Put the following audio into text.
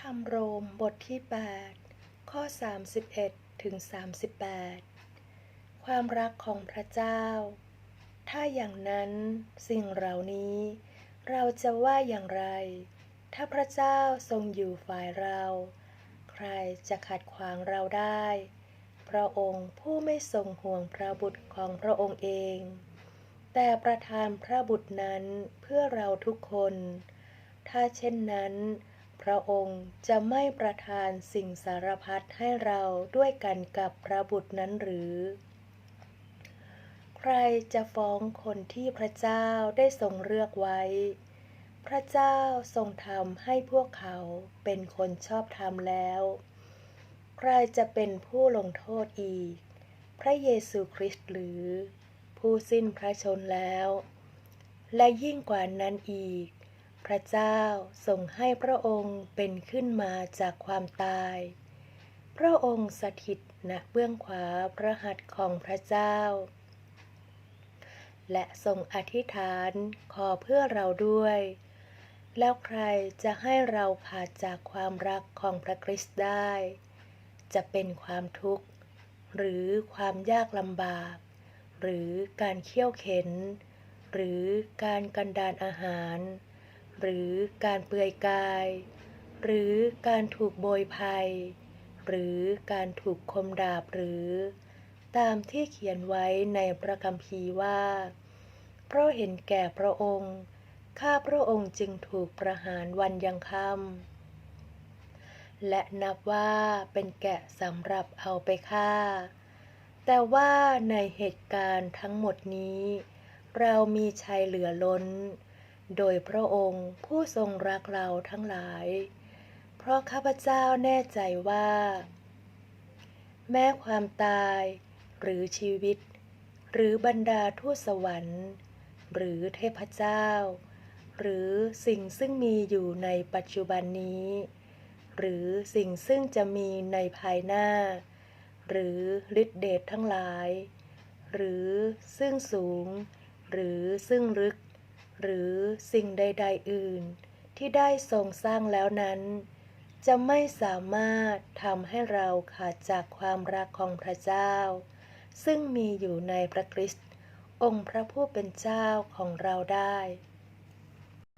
ธรรมโรมบทที่ 8 ข้อ 31 ถึง 38 ความรักของพระเจ้า ถ้าอย่างนั้นสิ่งเหล่านี้ เราจะว่าอย่างไร ถ้าพระเจ้าทรงอยู่ฝ่ายเรา ใครจะขัดขวางเราได้ พระองค์ผู้ไม่ทรงห่วงพระบุตรของพระองค์เอง แต่ประทานพระบุตรนั้นเพื่อเราทุกคน ถ้าเช่นนั้น พระองค์จะไม่ประทานสิ่งสารพัดให้เราด้วยกันกับพระบุตรนั้นหรือ ใครจะฟ้องคนที่พระเจ้าได้ทรงเลือกไว้ พระเจ้าทรงทำให้พวกเขาเป็นคนชอบธรรมแล้ว ใครจะเป็นผู้ลงโทษอีก พระเยซูคริสต์หรือ ผู้สิ้นพระชนแล้ว และยิ่งกว่านั้นอีก ระเจ้าทรงให้พระองค์เป็นขึ้นมาจากความตาย พระองค์สถิตณเบื้องขวาพระหัตถ์ของพระเจ้า และทรงอธิษฐานขอเพื่อเราด้วย แล้วใครจะให้เราขาดจากความรักของพระคริสต์ได้ จะเป็นความทุกข์ หรือความยากลำบาก หรือการเคี่ยวเข็นหรือการกันดานอาหาร หรือการเปลือยกาย หรือการถูกโบยภัย หรือการถูกคมดาบหรือ ตามที่เขียนไว้ในพระคัมภีร์ว่า เพราะเห็นแก่พระองค์ ข้าพระองค์จึงถูกประหารวันยังค่ำและนับว่าเป็นแกะสำหรับเอาไปฆ่า แต่ว่าในเหตุการณ์ทั้งหมดนี้ เรามีชัยเหลือล้น โดยพระองค์ผู้ทรงรักเราทั้งหลาย เพราะข้าพเจ้าแน่ใจว่า แม้ความตายหรือชีวิต หรือบรรดาทูตสวรรค์ หรือเทพเจ้า หรือสิ่งซึ่งมีอยู่ในปัจจุบันนี้ หรือสิ่งซึ่งจะมีในภายหน้า หรือฤทธิเดชทั้งหลาย หรือซึ่งสูง หรือซึ่งลึก หรือสิ่งใด ๆ อื่น ที่ได้ทรงสร้างแล้วนั้น จะไม่สามารถทำให้เราขาดจากความรักของพระเจ้า ซึ่งมีอยู่ในพระคริสต์องค์พระผู้เป็นเจ้าของเราได้